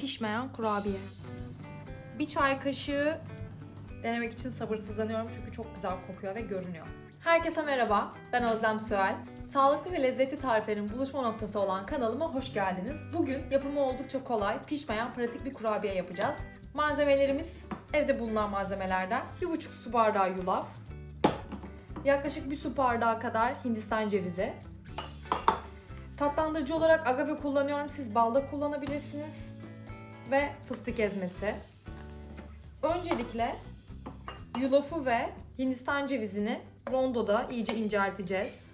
pişmeyen kurabiye. Bir çay kaşığı denemek için sabırsızlanıyorum çünkü çok güzel kokuyor ve görünüyor. Herkese merhaba, ben Özlem Süel. Sağlıklı ve lezzetli tariflerin buluşma noktası olan kanalıma hoş geldiniz. Bugün yapımı oldukça kolay, pişmeyen pratik bir kurabiye yapacağız. Malzemelerimiz evde bulunan malzemelerden 1,5 su bardağı yulaf, yaklaşık 1 su bardağı kadar hindistan cevizi, tatlandırıcı olarak agave kullanıyorum, siz balda kullanabilirsiniz ve fıstık ezmesi. Öncelikle yulafı ve hindistan cevizini rondoda iyice incelteceğiz.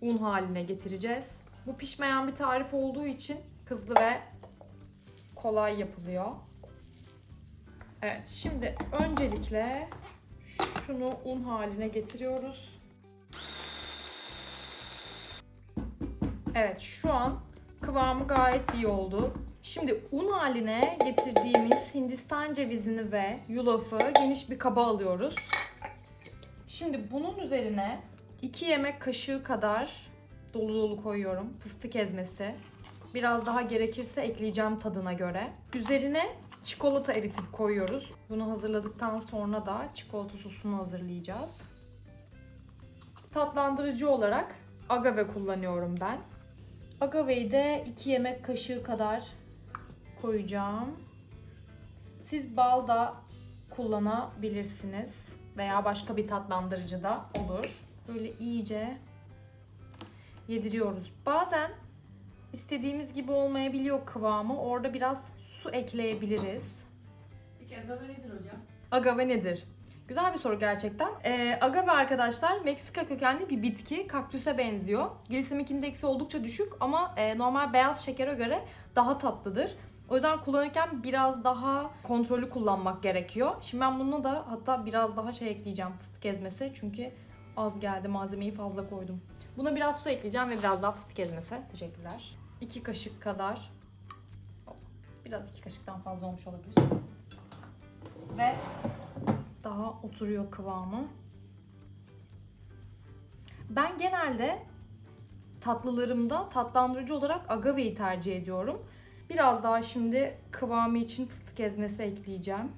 Un haline getireceğiz. Bu pişmeyen bir tarif olduğu için hızlı ve kolay yapılıyor. Evet, şimdi öncelikle şunu un haline getiriyoruz. Evet, şu an kıvamı gayet iyi oldu. Şimdi un haline getirdiğimiz hindistan cevizini ve yulafı geniş bir kaba alıyoruz. Şimdi bunun üzerine 2 yemek kaşığı kadar dolu dolu koyuyorum. Fıstık ezmesi. Biraz daha gerekirse ekleyeceğim tadına göre. Üzerine çikolata eritip koyuyoruz. Bunu hazırladıktan sonra da çikolata sosunu hazırlayacağız. Tatlandırıcı olarak agave kullanıyorum ben. Agaveyi de 2 yemek kaşığı kadar koyacağım. Siz bal da kullanabilirsiniz veya başka bir tatlandırıcı da olur. Böyle iyice yediriyoruz. Bazen istediğimiz gibi olmayabiliyor kıvamı. Orada biraz su ekleyebiliriz. Peki agave nedir hocam? Agave nedir? Güzel bir soru gerçekten. Ee, agave arkadaşlar Meksika kökenli bir bitki. Kaktüse benziyor. Glisemik indeksi oldukça düşük ama e, normal beyaz şekere göre daha tatlıdır. O yüzden kullanırken biraz daha kontrollü kullanmak gerekiyor. Şimdi ben bunu da hatta biraz daha şey ekleyeceğim fıstık ezmesi. Çünkü az geldi malzemeyi fazla koydum. Buna biraz su ekleyeceğim ve biraz daha fıstık ezmesi. Teşekkürler. 2 kaşık kadar. Biraz iki kaşıktan fazla olmuş olabilir. Ve daha oturuyor kıvamı. Ben genelde tatlılarımda tatlandırıcı olarak agaveyi tercih ediyorum. Biraz daha şimdi kıvamı için fıstık ezmesi ekleyeceğim.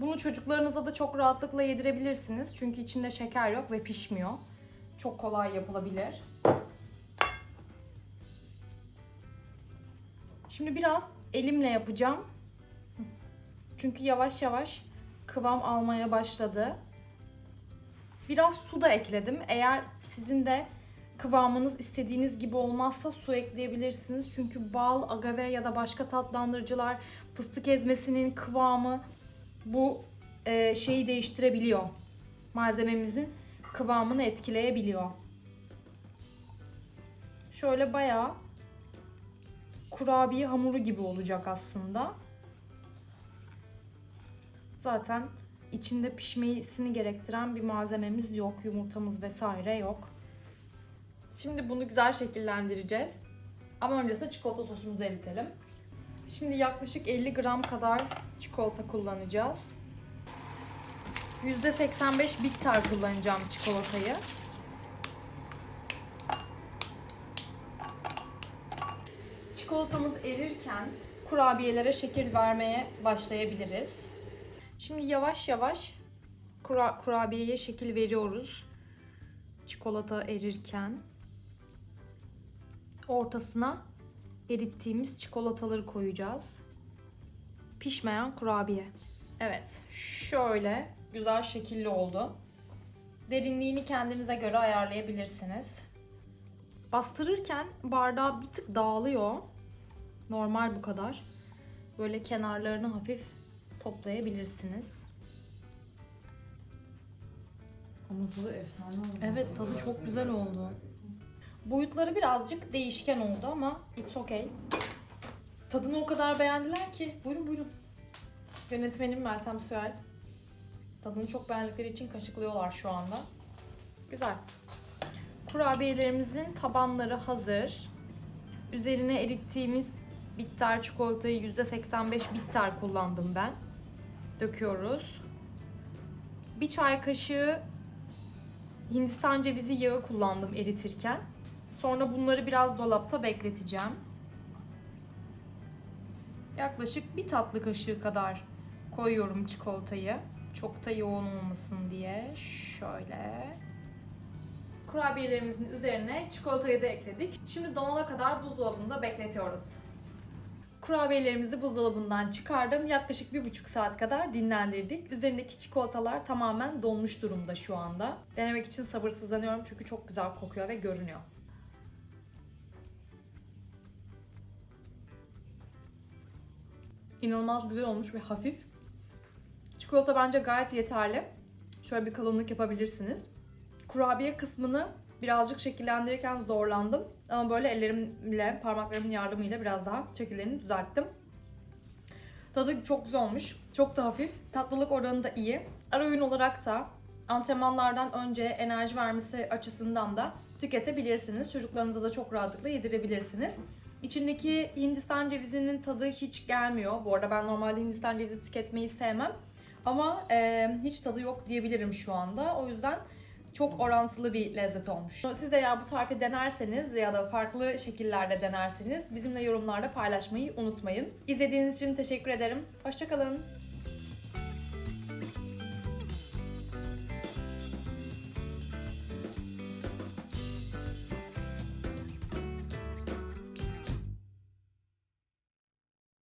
Bunu çocuklarınıza da çok rahatlıkla yedirebilirsiniz. Çünkü içinde şeker yok ve pişmiyor. Çok kolay yapılabilir. Şimdi biraz elimle yapacağım. Çünkü yavaş yavaş kıvam almaya başladı. Biraz su da ekledim. Eğer sizin de kıvamınız istediğiniz gibi olmazsa su ekleyebilirsiniz. Çünkü bal, agave ya da başka tatlandırıcılar fıstık ezmesinin kıvamı bu e, şeyi değiştirebiliyor. Malzememizin kıvamını etkileyebiliyor. Şöyle bayağı kurabiye hamuru gibi olacak aslında. Zaten içinde pişmesini gerektiren bir malzememiz yok. Yumurtamız vesaire yok. Şimdi bunu güzel şekillendireceğiz. Ama öncesinde çikolata sosumuzu eritelim. Şimdi yaklaşık 50 gram kadar çikolata kullanacağız. %85 bitter kullanacağım çikolatayı. Çikolatamız erirken kurabiyelere şekil vermeye başlayabiliriz. Şimdi yavaş yavaş kura, kurabiyeye şekil veriyoruz. Çikolata erirken ortasına erittiğimiz çikolataları koyacağız. Pişmeyen kurabiye. Evet, şöyle güzel şekilli oldu. Derinliğini kendinize göre ayarlayabilirsiniz. Bastırırken bardağı bir tık dağılıyor. Normal bu kadar. Böyle kenarlarını hafif toplayabilirsiniz. Ama tadı efsane oldu. Evet tadı çok güzel oldu. Boyutları birazcık değişken oldu ama it's okay. Tadını o kadar beğendiler ki. Buyurun buyurun. Yönetmenim Meltem Süel. Tadını çok beğendikleri için kaşıklıyorlar şu anda. Güzel. Kurabiyelerimizin tabanları hazır. Üzerine erittiğimiz bitter çikolatayı %85 bitter kullandım ben. Döküyoruz. Bir çay kaşığı Hindistan cevizi yağı kullandım eritirken. Sonra bunları biraz dolapta bekleteceğim. yaklaşık bir tatlı kaşığı kadar koyuyorum çikolatayı. Çok da yoğun olmasın diye. Şöyle. Kurabiyelerimizin üzerine çikolatayı da ekledik. Şimdi donana kadar buzdolabında bekletiyoruz. Kurabiyelerimizi buzdolabından çıkardım. Yaklaşık bir buçuk saat kadar dinlendirdik. Üzerindeki çikolatalar tamamen donmuş durumda şu anda. Denemek için sabırsızlanıyorum çünkü çok güzel kokuyor ve görünüyor. İnanılmaz güzel olmuş ve hafif. Çikolata bence gayet yeterli. Şöyle bir kalınlık yapabilirsiniz. Kurabiye kısmını birazcık şekillendirirken zorlandım. Ama böyle ellerimle, parmaklarımın yardımıyla biraz daha şekillerini düzelttim. Tadı çok güzel olmuş. Çok da hafif. Tatlılık oranı da iyi. Ara öğün olarak da antrenmanlardan önce enerji vermesi açısından da tüketebilirsiniz. Çocuklarınıza da çok rahatlıkla yedirebilirsiniz. İçindeki Hindistan cevizinin tadı hiç gelmiyor. Bu arada ben normalde Hindistan cevizi tüketmeyi sevmem. Ama e, hiç tadı yok diyebilirim şu anda. O yüzden çok orantılı bir lezzet olmuş. Siz de eğer bu tarifi denerseniz ya da farklı şekillerde denerseniz bizimle yorumlarda paylaşmayı unutmayın. İzlediğiniz için teşekkür ederim. Hoşçakalın.